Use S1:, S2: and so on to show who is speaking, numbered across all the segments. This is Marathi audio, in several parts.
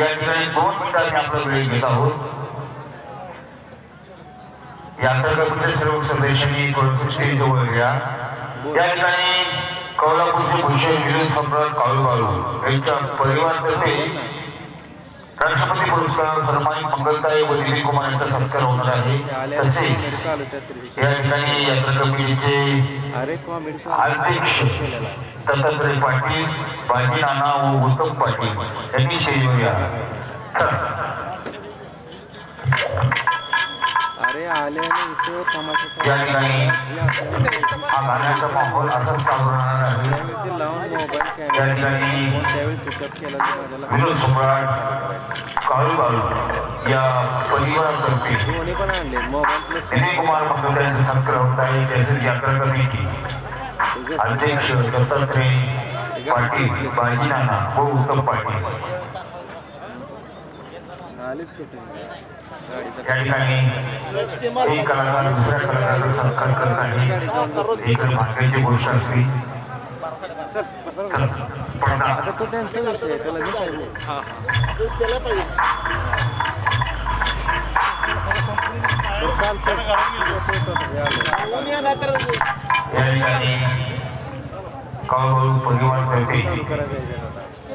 S1: या ठिकाणी दोन मिनिटं आपला वेळ घेत आहोत या अंतर्गत सर्व सदस्यांनी थोडंसं जवळ घ्या या ठिकाणी कोल्हापूरचे भूषण विरोध सम्राट काळू काळू यांच्या परिवारातर्फे राष्ट्रपती पुरस्कार सन्मानित मंगलताई व दिलीप कुमार यांचा सत्कार होणार आहे. तसेच या ठिकाणी यात्रा कमिटीचे अध्यक्ष दत्तात्रय पाटील बाजी नाना व उत्तम पाटील यांनी स्टेजवर या ठिकाणी हा गाण्याचा माहोल असाच चालू राहणार आहे
S2: ते लावून मोबाईल
S1: या
S2: कॅमेरा
S1: ठिकाणी
S2: त्यावेळी स्विचअप केला ते माझ्याला
S1: विनोद सम्राट काळू काळू या परिवारातर्फे विजय कुमार मंगल यांचा त्याचे यात्रा कमिटी अध्यक्ष दत्तात्रय पाटील बाजी नाना व उत्तम पाटील. या ठिकाणी एक कलाकार दुसऱ्या कलाकाराचा सत्कार करत आहे ही तर भाग्याची गोष्ट असली पण
S2: आता तो त्यांचा विषय आहे त्याला मी काय बोलू? बरं, चालतंय.
S1: या ठिकाणी कळवळू परिवार.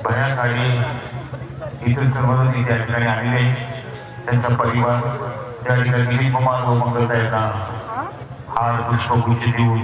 S1: भयाखाली इथून सर्वजण इथे या ठिकाणी आलेले. त्यांचा परिवार या ठिकाणी दिलीप कुमार व मंगलताईंना हार पुष्पगुच्छ देऊन